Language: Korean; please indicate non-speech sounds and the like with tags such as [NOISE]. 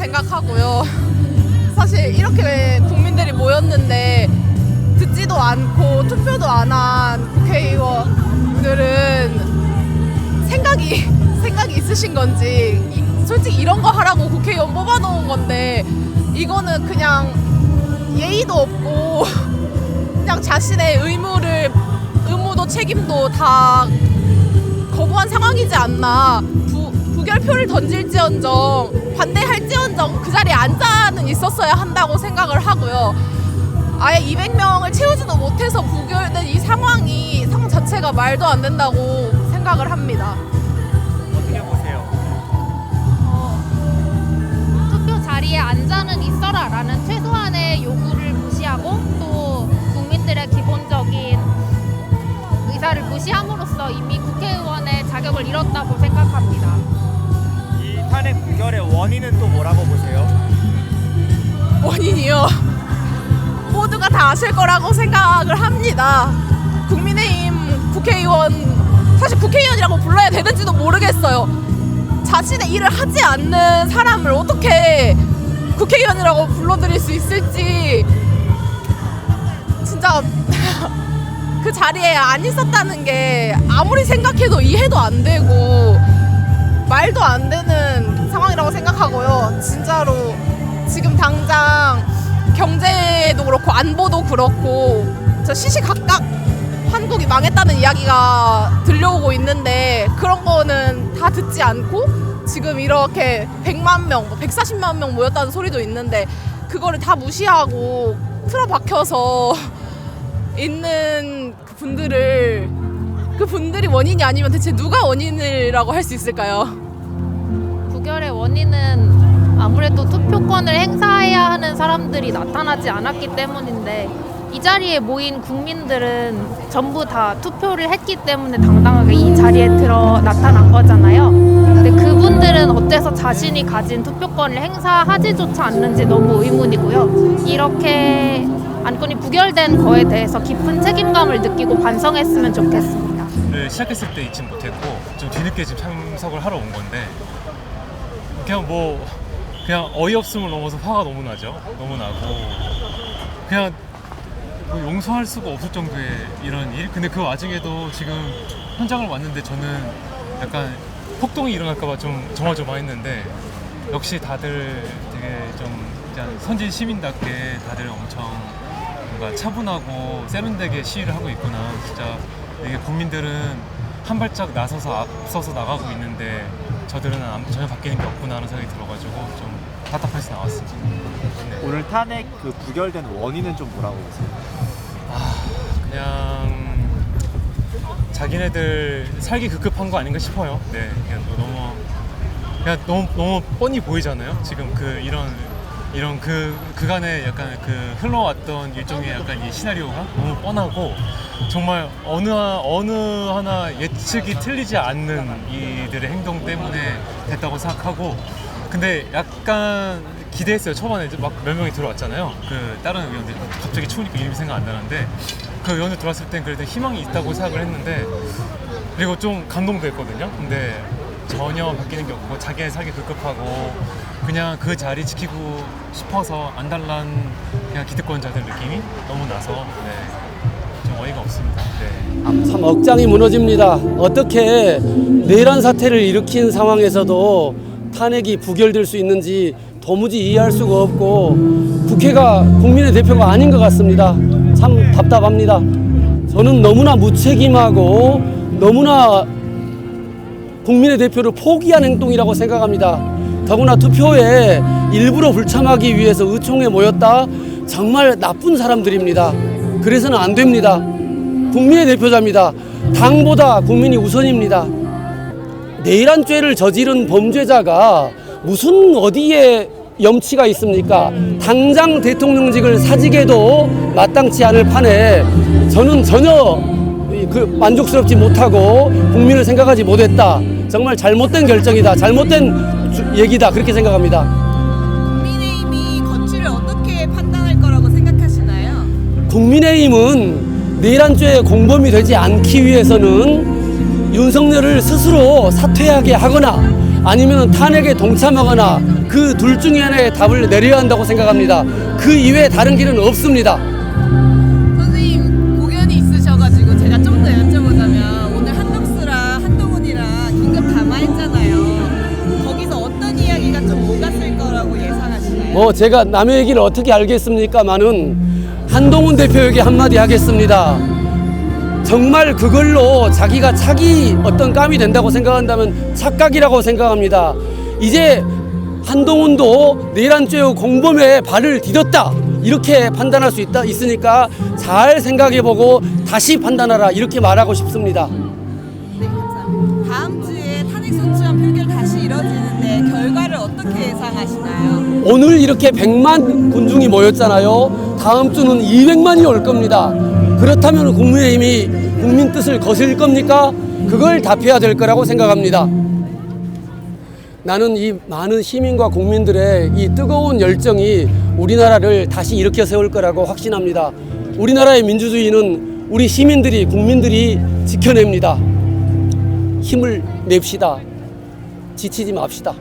[LAUGHS] 사실 이렇게 국민들이 모였는데 듣지도 않고 투표도 안 한 국회의원들은 생각이 [LAUGHS] 생각이 있으신 건지 이- 솔직히 이런 거 하라고 국회의원 뽑아놓은 건데 이거는 그냥 예의도 없고 [LAUGHS] 그냥 자신의 의무를 의무도 책임도 다 거부한 상황이지 않나 부, 부결표를 던질지언정 반대할지언정 그 자리에 앉아는 있었어야 한다고 생각을 하고요 아예 200명을 채우지도 못해서 부결된 이 상황이 상황 자체가 말도 안 된다고 생각을 합니다 어떻게 보세요? 투표 자리에 앉아는 있어라라는 최소한의 요구를 무시하고 또 국민들의 기본적인 의사를 무시함으로써 이미 국회의원의 자격을 잃었다고 생각합니다. 이 탄핵 부결의 원인은 또 뭐라고 보세요? 원인이요. 모두가 다 아실 거라고 생각을 합니다. 국민의힘 국회의원 사실 국회의원이라고 불러야 되는지도 모르겠어요. 자신의 일을 하지 않는 사람을 어떻게 국회의원이라고 불러드릴 수 있을지 진짜 [LAUGHS] 그 자리에 안 있었다는 게 아무리 생각해도 이해도 안 되고 말도 안 되는 상황이라고 생각하고요. 진짜로 지금 당장 경제도 그렇고 안보도 그렇고 저 시시각각 한국이 망했다는 이야기가 들려오고 있는데 그런 거는 다 듣지 않고 지금 이렇게 100만 명, 뭐 140만 명 모였다는 소리도 있는데 그거를 다 무시하고 틀어박혀서 [LAUGHS] 있는 그 분들을 그 분들이 원인이 아니면 대체 누가 원인이라고 할 수 있을까요? 원인은 아무래도 투표권을 행사해야 하는 사람들이 나타나지 않았기 때문인데 이 자리에 모인 국민들은 전부 다 투표를 했기 때문에 당당하게 이 자리에 들어 나타난 거잖아요. 근데 그분들은 어때서 자신이 가진 투표권을 행사하지조차 않는지 너무 의문이고요. 이렇게 안건이 부결된 거에 대해서 깊은 책임감을 느끼고 반성했으면 좋겠습니다. 를 시작했을 때 있진 못했고 좀 뒤늦게 지금 참석을 하러 온 건데 그냥 뭐 그냥 어이없음을 넘어서 화가 너무 나죠. 너무 나고. 그냥 뭐 용서할 수가 없을 정도의 이런 일? 근데 그 와중에도 지금 현장을 왔는데 저는 약간 폭동이 일어날까봐 좀 조마조마했는데 역시 다들 되게 좀 그냥 선진 시민답게 다들 엄청 뭔가 차분하고 세련되게 시위를 하고 있구나. 진짜 이게 국민들은 한 발짝 나서서 앞서서 나가고 있는데 저들은 아무- 전혀 바뀌는 게 없구나 하는 생각이 들어가지고 좀 답답해서 나왔습니다. 네. 오늘 탄핵 그 부결된 원인은 좀 뭐라고 보세요? 그냥 자기네들 살기 급급한 거 아닌가 싶어요. 네, 그냥 뭐 너무 그냥 너무 너무 뻔히 보이잖아요. 지금 그 이런 이런 그 그간의 약간 그 흘러왔던 일종의 약간 이 시나리오가 너무 뻔하고 정말 어느 하- 어느 하나 예측이 틀리지 않는 이들의 행동 때문에 됐다고 생각하고 근데 약간 기대했어요. 초반에 막몇 명이 들어왔잖아요. 그 다른 의원들 갑자기 추우니까 이름이 생각 안 나는데 그 의원들 들어왔을 땐 그래도 희망이 있다고 생각을 했는데 그리고 좀 감동도 했거든요. 근데 전혀 바뀌는 게 없고 자기네 살기 급급하고 그냥 그 자리 지키고 싶어서 안달난 그냥 기득권자들 느낌이 너무 나서 네, 좀 어이가 없습니다 네. 참 억장이 무너집니다. 어떻게 내란 사태를 일으킨 상황에서도 탄핵이 부결될 수 있는지 도무지 이해할 수가 없고 국회가 국민의 대표가 아닌 것 같습니다. 참 답답합니다. 저는 너무나 무책임하고 너무나 국민의 대표를 포기한 행동이라고 생각합니다. 더구나 투표에 일부러 불참하기 위해서 의총에 모였다. 정말 나쁜 사람들입니다. 그래서는 안 됩니다. 국민의 대표자입니다. 당보다 국민이 우선입니다. 내란 죄를 저지른 범죄자가 무슨 어디에 염치가 있습니까? 당장 대통령직을 사직해도 마땅치 않을 판에 저는 전혀 그 만족스럽지 못하고 국민을 생각하지 못했다. 정말 잘못된 결정이다. 잘못된 주- 얘기다. 그렇게 생각합니다. 국민의힘이 거취를 어떻게 판단할 거라고 생각하시나요? 국민의힘은 내란죄 공범이 되지 않기 위해서는 윤석열을 스스로 사퇴하게 하거나 아니면 탄핵에 동참하거나 그 둘 중에 하나의 답을 내려야 한다고 생각합니다. 그 이외에 다른 길은 없습니다. 뭐 제가 남의 얘기를 어떻게 알겠습니까만은 한동훈 대표에게 한마디 하겠습니다. 정말 그걸로 자기가 차기 어떤 감이 된다고 생각한다면 착각이라고 생각합니다. 이제 한동훈도 내란 죄의 공범에 발을 디뎠다 이렇게 판단할 수 있다 있으니까 잘 생각해보고 다시 판단하라 이렇게 말하고 싶습니다. 네, 감사합니다. 다음 주에 탄핵 소추안 표결 다시 이뤄지는데 결과를 어떻게 예상하시나요? 오늘 이렇게 100만 군중이 모였잖아요. 다음 주는 200만이 올 겁니다. 그렇다면 국민의힘이 국민 뜻을 거슬 겁니까? 그걸 답해야 될 거라고 생각합니다. 나는 이 많은 시민과 국민들의 이 뜨거운 열정이 우리나라를 다시 일으켜 세울 거라고 확신합니다. 우리나라의 민주주의는 우리 시민들이, 국민들이 지켜냅니다. 힘을 냅시다. 지치지 맙시다.